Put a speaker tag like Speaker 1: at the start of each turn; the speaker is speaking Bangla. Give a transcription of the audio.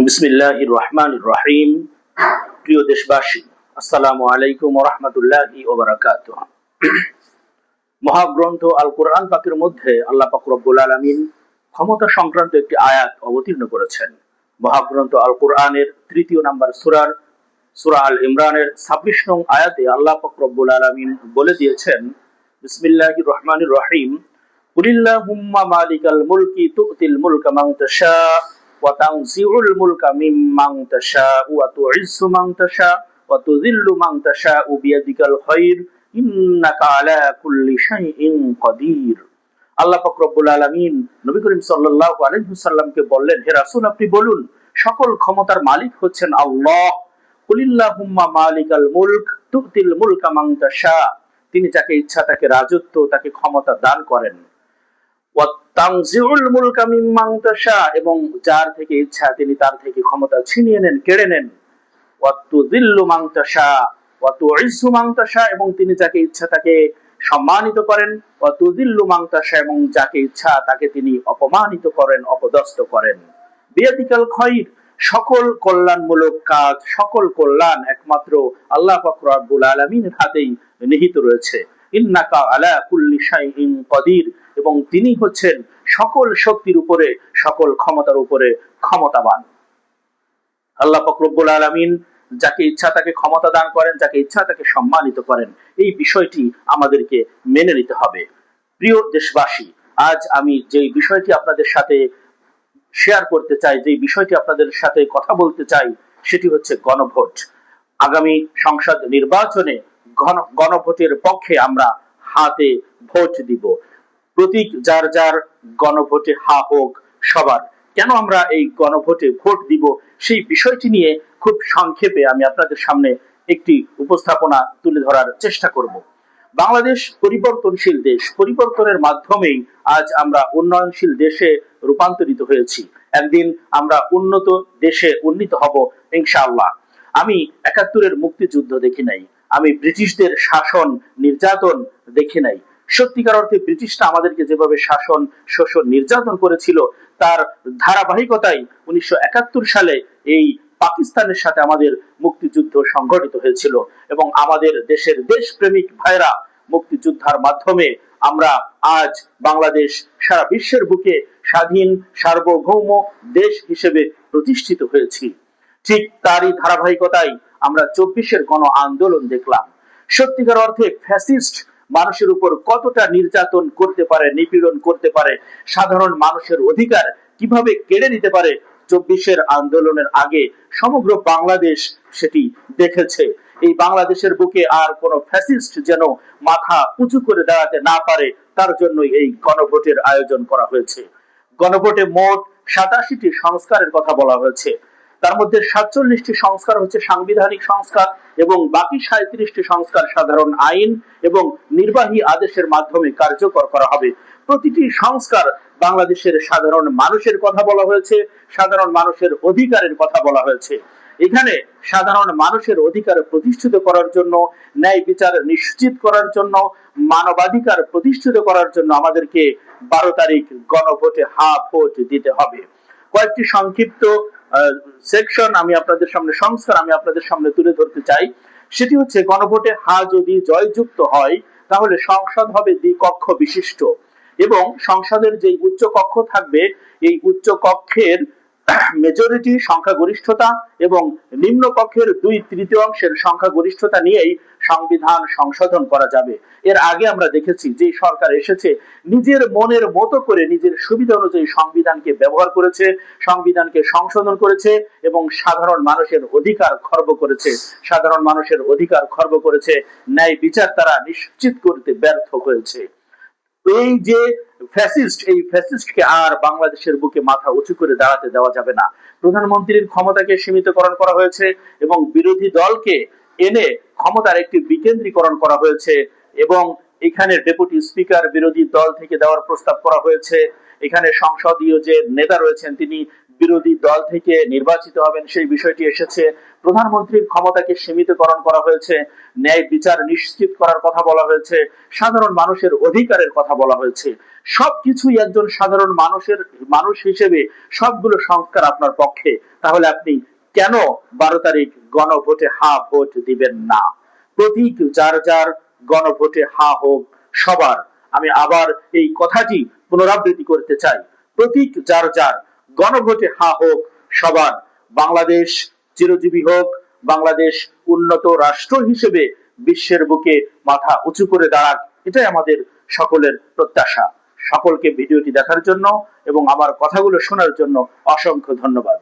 Speaker 1: বিসমিল্লাহ রহমান রহিম প্রিয় দেশবাসী, আসসালামু আলাইকুম রহমতুল্লাহি ওবরাকাত মহাগ্রন্থ আল কোরআন পাকের মধ্যে আল্লাহ পাক রব্বুল আলমিন ক্ষমতা সংক্রান্ত একটি আয়াত অবতীর্ণ করেছেন। মহাগ্রন্থ আল কোরআনের তৃতীয় নাম্বার সুরার, সুরা আল ইমরানের ছাব্বিশ নং আয়াতে আল্লাহ পাক রব্বুল আলমিন বলে দিয়েছেন বিসমিল্লাহ রহমান রহিম কুলিল্লাহুম্মা মালিকাল মুলকি তুতিল মুলকা মান তাশা। وتنزع الملك ممن تشاء وتعز من تشاء وتذل من تشاء بيدك الخير إنك على كل شيء قدير আল্লাহ পাক রব্বুল আলামিন নবী করিম সাল্লাল্লাহু আলাইহি সাল্লামকে বললেন হে রাসূল আপনি বলুন সকল ক্ষমতার মালিক হচ্ছেন আল্লাহ কুলিল্লাহুম্মা মালিকাল মুলক তুতিল মুলকা মান তাশা তিনি যাকে ইচ্ছা তাকে রাজত্ব তাকে ক্ষমতা দান করেন তাংজিউল মুলকা মিম্মাং তাশা, এবং যার থেকে ইচ্ছা তিনি তার থেকে ক্ষমতা ছিনিয়ে নেন, কেড়ে নেন। ওয়াতুযিল্লু মান তাশা ওয়াতুইজ্জু মান তাশা, এবং তিনি যাকে ইচ্ছা তাকে সম্মানিত করেন। ওয়াতুযিল্লু মান তাশা, এবং যাকে ইচ্ছা তাকে তিনি অপমানিত করেন, অপদস্থ করেন। বিয়াদিকাল খৈর, সকল কল্যাণমূলক কাজ, সকল কল্যাণ একমাত্র আল্লাহ পাক রব্বুল আলামিনের হাতেই নিহিত রয়েছে। ইন্নাকা আলা কুল্লি শাইইন কদির। এবং তিনি হচ্ছেন সকল শক্তির উপরে, সকল ক্ষমতার উপরে ক্ষমতাবান। আল্লাহ ফকরবুল আলমিন যাকে ইচ্ছা তাকে ক্ষমতা দান করেন, যাকে ইচ্ছা তাকে সম্মানিত করেন। এই বিষয়টি আমাদেরকে মেনে নিতে হবে। প্রিয় দেশবাসী, আজ আমি যে বিষয়টি আপনাদের সাথে শেয়ার করতে চাই, যে বিষয়টি আপনাদের সাথে কথা বলতে চাই, সেটি হচ্ছে গণভোট। আগামী সংসদ নির্বাচনে গণভোটের পক্ষে আমরা হাতে ভোট দিব। প্রতীক, যার যার গণভোটে হা হোক সবার। কেন আমরা এই গণভোটে ভোট দিব? সেই বিষয়টি নিয়ে খুব সংক্ষেপে আমি আপনাদের সামনে একটি উপস্থাপনা তুলে ধরার চেষ্টা করব। বাংলাদেশ পরিবর্তনশীল দেশ। পরিবর্তনের মাধ্যমেই আজ আমরা উন্নয়নশীল দেশে রূপান্তরিত হয়েছি। একদিন আমরা উন্নত দেশে উন্নীত হব, ইনশাআল্লাহ। আমি একাত্তরের মুক্তিযুদ্ধ দেখি নাই। আমি ব্রিটিশদের শাসন, নির্যাতন দেখি নাই। সত্যিকার অর্থে ব্রিটিশরা আমাদেরকে যেভাবে শাসন, শোষণ, নির্যাতন করেছিল, তার ধারাবাহিকতায় উনিশশো সালে এই পাকিস্তানের সাথে আমাদের মুক্তিযুদ্ধ সংঘটিত হয়েছিল এবং আমাদের দেশের দেশপ্রেমিক ভাইরা মুক্তিযুদ্ধার মাধ্যমে আমরা আজ বাংলাদেশ সারা বিশ্বের বুকে স্বাধীন, সার্বভৌম দেশ হিসেবে প্রতিষ্ঠিত হয়েছি। ঠিক তারই ধারাবাহিকতায় আমরা চব্বিশের গণ আন্দোলন দেখলাম। সত্যিকার অর্থে ফ্যাসিস্ট মানুষের উপর কতটা নির্যাতন করতে পারে, নিপীড়ন করতে পারে, সাধারণ মানুষের অধিকার কীভাবে কেড়ে নিতে পারে, চব্বিশের আন্দোলনের আগে সমগ্র বাংলাদেশ সেটি দেখেছে। এই বাংলাদেশের বুকে আর কোন ফ্যাসিস্ট যেন মাথা উঁচু করে দাঁড়াতে না পারে, তার জন্যই এই গণভোটের আয়োজন করা হয়েছে। গণভোটে মোট সাতাশিটি সংস্কারের কথা বলা হয়েছে। তার মধ্যে সাতচল্লিশটি সংস্কার হচ্ছে সাংবিধানিক সংস্কার এবং বাকি সাঁত্রিশটি সংস্কার সাধারণ আইন এবং নির্বাহী আদেশের মাধ্যমে কার্যকর করা হবে। প্রতিটি সংস্কার বাংলাদেশের সাধারণ মানুষের কথা বলা হয়েছে, সাধারণ মানুষের অধিকারের কথা বলা হয়েছে। এখানে সাধারণ মানুষের অধিকার প্রতিষ্ঠিত করার জন্য, ন্যায় বিচার নিশ্চিত করার জন্য, মানবাধিকার প্রতিষ্ঠিত করার জন্য আমাদেরকে বারো তারিখ গণভোটে হা ভোট দিতে হবে। কয়েকটি সংক্ষিপ্ত সেকশন আমি আপনাদের সামনে, সংস্কার আমি আপনাদের সামনে তুলে ধরতে চাই। সেটি হচ্ছে, গণভোটে হা যদি জয়যুক্ত হয়, তাহলে সংসদ হবে দ্বিকক্ষ বিশিষ্ট। এবং সংসদের যে উচ্চ কক্ষ থাকবে, এই উচ্চ কক্ষের মেজরিটি সংখ্যাগরিষ্ঠতা এবং নিম্ন কক্ষের দুই তৃতীয়াংশের সংখ্যাগরিষ্ঠতা নিয়েই সংবিধান সংশোধন করা যাবে। এর আগে আমরা দেখেছি যে সরকার এসেছে, নিজের মনের মতো করে নিজের সুবিধা অনুযায়ী সংবিধানকে ব্যবহার করেছে, সংবিধানকে সংশোধন করেছে এবং সাধারণ মানুষের অধিকার খর্ব করেছে। সাধারণ মানুষের অধিকার খর্ব করেছে, ন্যায় বিচার তারা নিশ্চিত করতে ব্যর্থ হয়েছে। এই যে ফ্যাসিস্ট এই ফ্যাসিস্টকে আর বাংলাদেশের বুকে মাথা উঁচু করে দাঁড়াতে দেওয়া যাবে না। প্রধানমন্ত্রীর ক্ষমতাকে সীমিতকরণ করা হয়েছে এবং বিরোধী দলকে এনে ক্ষমতার একটি বিকেন্দ্রীকরণ করা হয়েছে এবং এখানে ডেপুটি স্পিকার, বিরোধী দল থেকে দেওয়ার প্রস্তাব করা হয়েছে। এখানে সংসদীয় যে নেতা রয়েছেন, তিনি বিরোধী দল থেকে নির্বাচিত হবেন সেই বিষয়টি এসেছে। প্রধানমন্ত্রীর ক্ষমতাকে সীমিতকরণ করা হয়েছে, ন্যায় বিচার নিশ্চিত করার কথা বলা হয়েছে, সাধারণ মানুষের অধিকারের কথা বলা হয়েছে। সবকিছুই একজন সাধারণ মানুষের, মানুষ হিসেবে সবগুলো সংস্কার আপনার পক্ষে। তাহলে আপনি কেন বারো তারিখ গণভোটে হা ভোট দিবেন না? প্রতীক যার যার গণভোটে হা হোক সবার। আমি আবার এই কথাটি পুনরাবৃত্তি করতে চাই। প্রতীক যার যার গণভোটে হা হোক সবার, বাংলাদেশ চিরজীবী হোক, বাংলাদেশ উন্নত রাষ্ট্র হিসেবে বিশ্বের বুকে মাথা উঁচু করে দাঁড়াক, এটাই আমাদের সকলের প্রত্যাশা। সকলকে ভিডিওটি দেখার জন্য এবং আমার কথাগুলো শোনার জন্য অসংখ্য ধন্যবাদ।